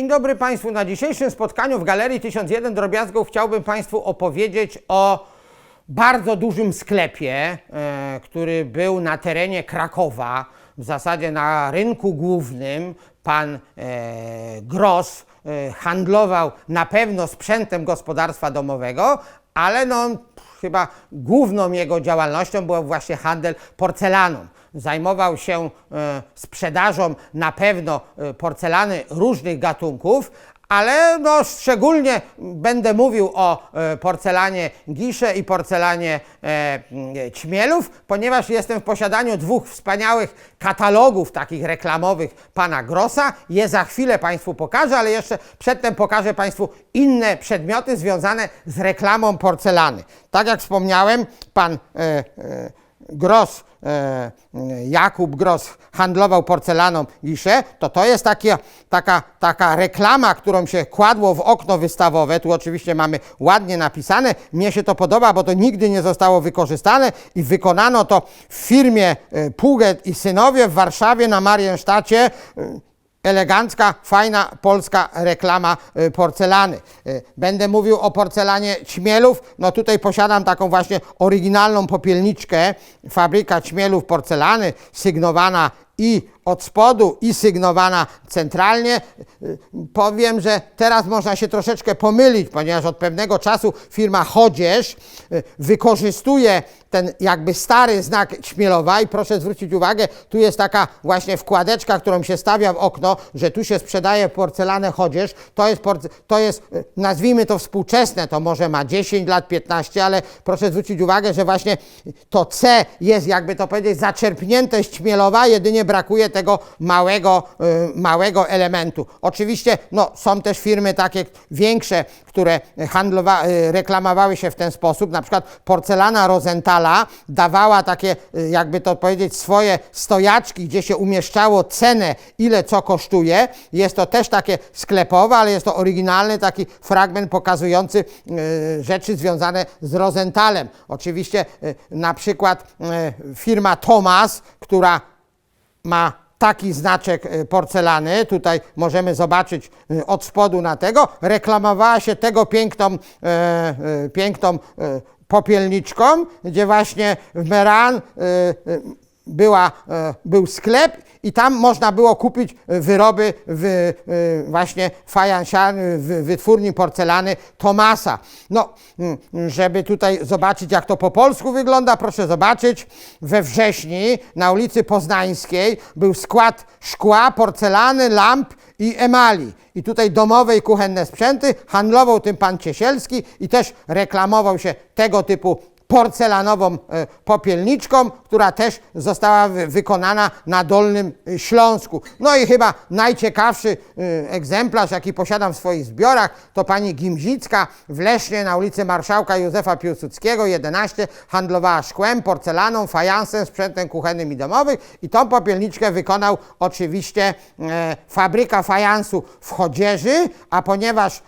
Dzień dobry Państwu. Na dzisiejszym spotkaniu w Galerii 1001 Drobiazgów chciałbym Państwu opowiedzieć o bardzo dużym sklepie, e, który był na terenie Krakowa, w zasadzie na rynku głównym. Pan e, Gross e, handlował na pewno sprzętem gospodarstwa domowego, ale no, chyba główną jego działalnością był właśnie handel porcelaną. Zajmował się e, sprzedażą na pewno e, porcelany różnych gatunków, ale no, szczególnie będę mówił o e, porcelanie Gisze i porcelanie Ćmielów, ponieważ jestem w posiadaniu dwóch wspaniałych katalogów takich reklamowych pana Grossa. Je za chwilę Państwu pokażę, ale jeszcze przedtem pokażę Państwu inne przedmioty związane z reklamą porcelany. Tak jak wspomniałem, pan Gross, e, Jakub Gross handlował porcelaną Gisze, to to jest takie, taka, taka reklama, którą się kładło w okno wystawowe. Tu oczywiście mamy ładnie napisane. Mnie się to podoba, bo to nigdy nie zostało wykorzystane i wykonano to w firmie e, Puget i Synowie w Warszawie na Mariensztacie. Elegancka, fajna polska reklama y, porcelany. Y, Będę mówił o porcelanie Ćmielów. No tutaj posiadam taką właśnie oryginalną popielniczkę. Fabryka Ćmielów porcelany, sygnowana i od spodu i sygnowana centralnie. Y, Powiem, że teraz można się troszeczkę pomylić, ponieważ od pewnego czasu firma Chodzież y, wykorzystuje ten jakby stary znak Ćmielowa i proszę zwrócić uwagę, tu jest taka właśnie wkładeczka, którą się stawia w okno, że tu się sprzedaje porcelanę Chodzież. To jest, to jest y, nazwijmy to współczesne, to może ma 10 lat, 15, ale proszę zwrócić uwagę, że właśnie to C jest jakby to powiedzieć zaczerpnięte z Ćmielowa, jedynie brakuje tego małego, y, małego elementu. Oczywiście no, są też firmy takie większe, które handlowa, y, reklamowały się w ten sposób. Na przykład porcelana Rosenthala dawała takie, y, jakby to powiedzieć, swoje stojaczki, gdzie się umieszczało cenę, ile co kosztuje. Jest to też takie sklepowe, ale jest to oryginalny taki fragment pokazujący rzeczy związane z Rosenthalem. Oczywiście na przykład firma Thomas, która ma taki znaczek e, porcelany, tutaj możemy zobaczyć e, od spodu na tego, reklamowała się tego piękną, e, e, piękną e, popielniczką, gdzie właśnie w Meran e, była, e, był sklep i tam można było kupić e, wyroby w, e, właśnie w wytwórni porcelany Tomasa. No, żeby tutaj zobaczyć, jak to po polsku wygląda, proszę zobaczyć. We wrześni na ulicy Poznańskiej był skład szkła, porcelany, lamp i emali. I tutaj domowe i kuchenne sprzęty. Handlował tym pan Ciesielski i też reklamował się tego typu porcelanową e, popielniczką, która też została wy- wykonana na Dolnym e, Śląsku. No i chyba najciekawszy e, egzemplarz, jaki posiadam w swoich zbiorach, to pani Gimzicka w Lesznie na ulicy Marszałka Józefa Piłsudskiego 11 handlowała szkłem, porcelaną, fajansem, sprzętem kuchennym i domowym i tą popielniczkę wykonał oczywiście fabryka fajansu w Chodzieży, a ponieważ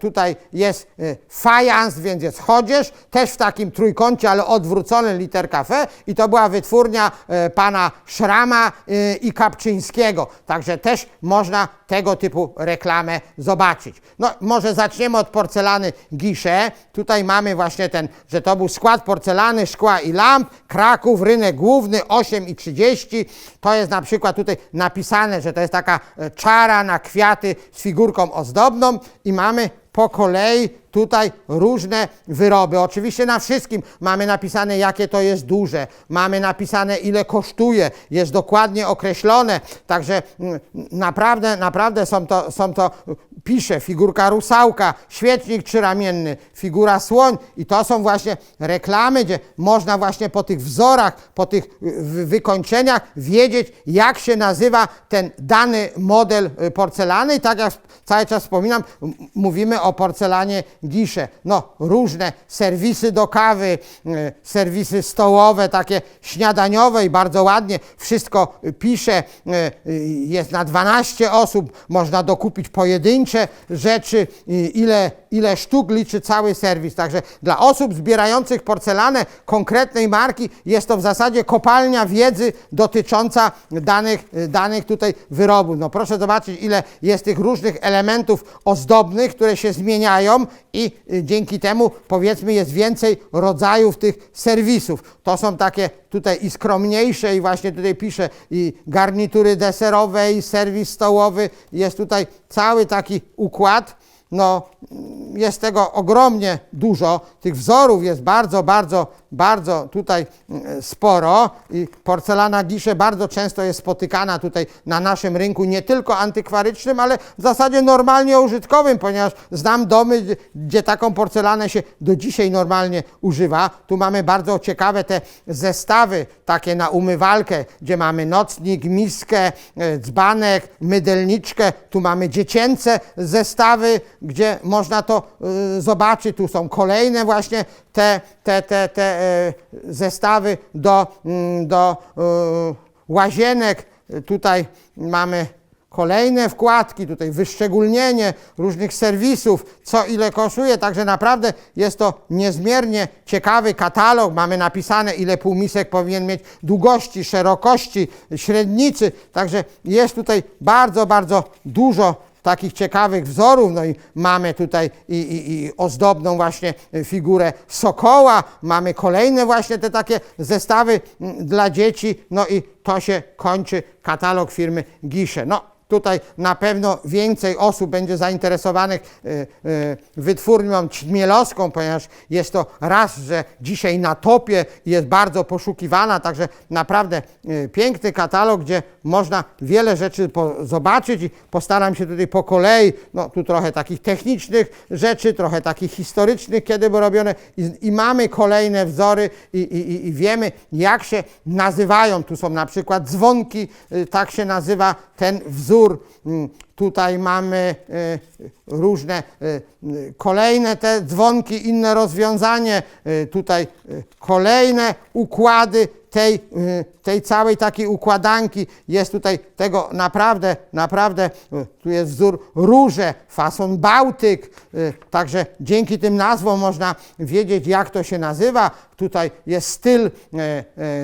tutaj jest fajans, więc jest Chodzież, też w takim trójkącie, ale odwrócony literka F i to była wytwórnia e, pana Szrama e, i Kapczyńskiego. Także też można tego typu reklamę zobaczyć. No może zaczniemy od porcelany Gisze. Tutaj mamy właśnie ten, że to był skład porcelany, szkła i lamp, Kraków, rynek główny 8 i 30. To jest na przykład tutaj napisane, że to jest taka e, czara na kwiaty z figurką ozdobną i mamy po kolei tutaj różne wyroby. Oczywiście na wszystkim mamy napisane, jakie to jest duże, mamy napisane, ile kosztuje, jest dokładnie określone, także mm, naprawdę, naprawdę są to, są to, pisze figurka rusałka, świecznik trzyramienny, figura słoń. I to są właśnie reklamy, gdzie można właśnie po tych wzorach, po tych y, wy- wykończeniach wiedzieć, jak się nazywa ten dany model y, porcelany. I tak jak cały czas wspominam, mówimy o porcelanie Gisze. No, różne serwisy do kawy, y, serwisy stołowe, takie śniadaniowe i bardzo ładnie wszystko pisze. y, y, Jest na 12 osób, można dokupić pojedyncze rzeczy, ile ile sztuk liczy cały serwis. Także dla osób zbierających porcelanę konkretnej marki jest to w zasadzie kopalnia wiedzy dotycząca danych, danych tutaj wyrobów. No proszę zobaczyć, ile jest tych różnych elementów ozdobnych, które się zmieniają i y, dzięki temu powiedzmy jest więcej rodzajów tych serwisów. To są takie tutaj i skromniejsze i właśnie tutaj piszę i garnitury deserowe i serwis stołowy. Jest tutaj cały taki układ. No, jest tego ogromnie dużo. Tych wzorów jest bardzo, bardzo, bardzo tutaj mm, sporo i porcelana Gisze bardzo często jest spotykana tutaj na naszym rynku, nie tylko antykwarycznym, ale w zasadzie normalnie użytkowym, ponieważ znam domy, gdzie- gdzie taką porcelanę się do dzisiaj normalnie używa. Tu mamy bardzo ciekawe te zestawy takie na umywalkę, gdzie mamy nocnik, miskę, e, dzbanek, mydelniczkę. Tu mamy dziecięce zestawy, gdzie można to y, zobaczyć. Tu są kolejne właśnie te, te, te, te e, zestawy do, mm, do y, łazienek. Tutaj mamy kolejne wkładki, tutaj wyszczególnienie różnych serwisów, co ile kosztuje, także naprawdę jest to niezmiernie ciekawy katalog. Mamy napisane, ile półmisek powinien mieć długości, szerokości, średnicy, także jest tutaj bardzo, bardzo dużo takich ciekawych wzorów, no i mamy tutaj i, i, i ozdobną właśnie figurę sokoła, mamy kolejne właśnie te takie zestawy mm, dla dzieci, no i to się kończy katalog firmy Gisze. No, Tutaj na pewno więcej osób będzie zainteresowanych y, y, wytwórnią ćmielowską, ponieważ jest to raz, że dzisiaj na topie jest bardzo poszukiwana, także naprawdę y, piękny katalog, gdzie można wiele rzeczy zobaczyć i postaram się tutaj po kolei, no tu trochę takich technicznych rzeczy, trochę takich historycznych, kiedy były robione i, i mamy kolejne wzory i, i, i- i wiemy, jak się nazywają. Tu są na przykład dzwonki, y, tak się nazywa ten wzór. sur Tutaj mamy y, różne y, kolejne te dzwonki, inne rozwiązanie. Y, Tutaj kolejne układy tej, tej całej takiej układanki. Jest tutaj tego naprawdę, naprawdę, tu jest wzór róże, fason Bałtyk, także dzięki tym nazwom można wiedzieć, jak to się nazywa. Tutaj jest styl,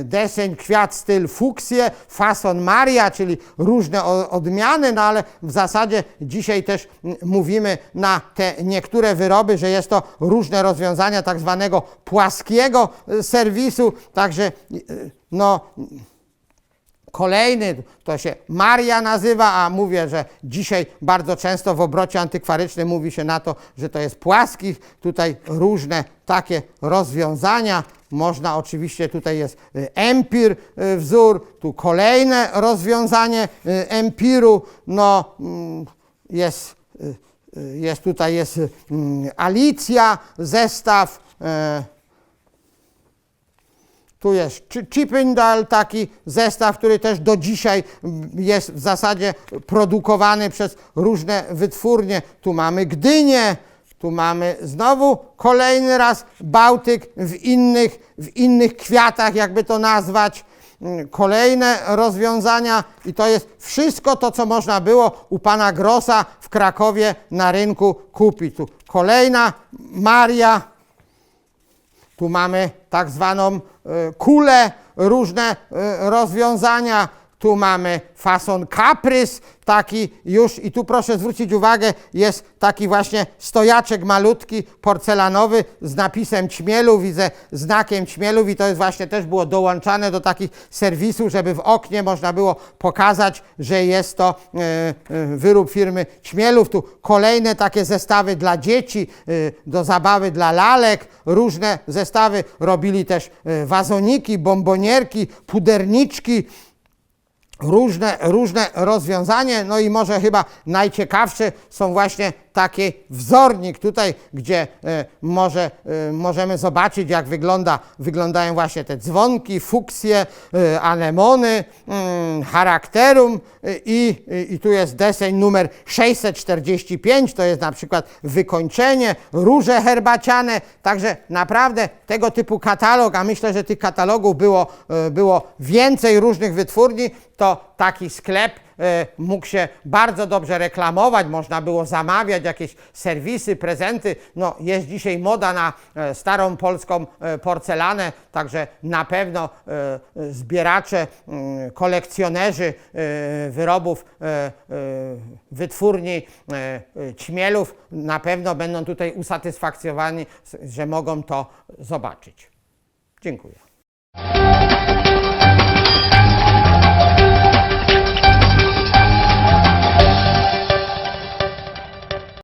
deseń, kwiat, styl fuksje, fason Maria, czyli różne odmiany, no ale w zasadzie dzisiaj też mówimy na te niektóre wyroby, że jest to różne rozwiązania tak zwanego płaskiego e, serwisu, także e, no Kolejny to się Maria nazywa, a mówię, że dzisiaj bardzo często w obrocie antykwarycznym mówi się na to, że to jest płaskich. Tutaj różne takie rozwiązania. Można oczywiście, tutaj jest y, empir y, wzór, tu kolejne rozwiązanie y, empiru. No, mm, jest, jest tutaj jest mm, Alicja, zestaw. Tu jest Chi- Chippendale, taki zestaw, który też do dzisiaj mm, jest w zasadzie produkowany przez różne wytwórnie. Tu mamy Gdynię, tu mamy znowu kolejny raz Bałtyk w innych, w innych kwiatach, jakby to nazwać. Mm, Kolejne rozwiązania i to jest wszystko to, co można było u pana Grossa w Krakowie na rynku kupić. Tu kolejna Maria, tu mamy tak zwaną e, kulę, różne e, rozwiązania. Tu mamy fason kaprys, taki już, i tu proszę zwrócić uwagę, jest taki właśnie stojaczek malutki, porcelanowy z napisem ćmielu, widzę znakiem ćmielów i to jest właśnie też było dołączane do takich serwisów, żeby w oknie można było pokazać, że jest to e, e, wyrób firmy ćmielów. Tu kolejne takie zestawy dla dzieci, e, do zabawy dla lalek, różne zestawy robili też wazoniki, bombonierki, puderniczki, różne, różne rozwiązanie, no i może chyba najciekawsze są właśnie taki wzornik tutaj, gdzie e, może, e, możemy zobaczyć, jak wygląda, wyglądają właśnie te dzwonki, fuksje, e, anemony, mm, charakterum. I, i, i tu jest deseń numer 645, to jest na przykład wykończenie, róże herbaciane, także naprawdę tego typu katalog, a myślę, że tych katalogów było, e, było więcej różnych wytwórni, to taki sklep e, mógł się bardzo dobrze reklamować, można było zamawiać jakieś serwisy, prezenty. No, jest dzisiaj moda na e, starą polską e, porcelanę, także na pewno zbieracze, mm, kolekcjonerzy wyrobów wytwórni Ćmielów na pewno będą tutaj usatysfakcjonowani, że mogą to zobaczyć. Dziękuję.